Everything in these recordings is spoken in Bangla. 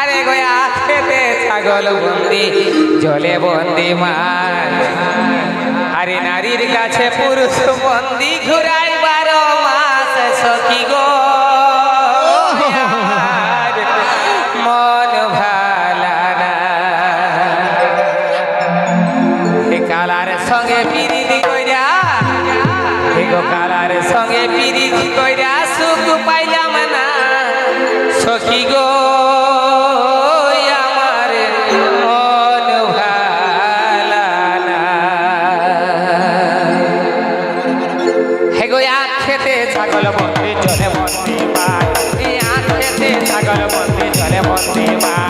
আরে গোয়া খেতে ছাগল বন্দি, জলে বন্দি মান আরে নারীর কাছে পুরুষ বন্দি, ঘুরাই বারো মাস সখি গো। মন না। সঙ্গে পিরিতি কইরা সঙ্গে কইরা সুখ পাইলাম না। সখি গো। Vale, see my.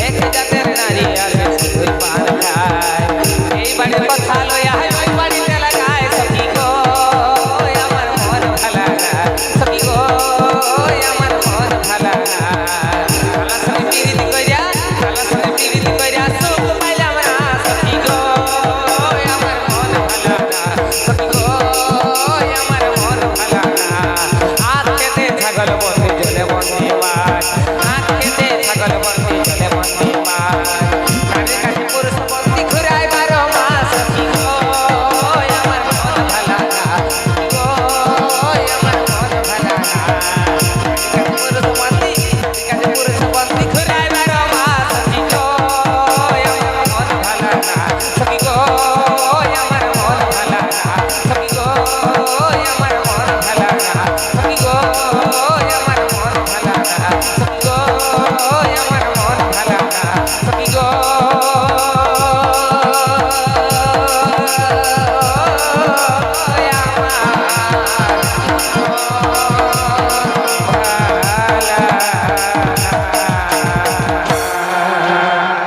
এক জাতের নারী আছে পান খায় এই বাড়ির কথা Oh, yeah, man. Oh.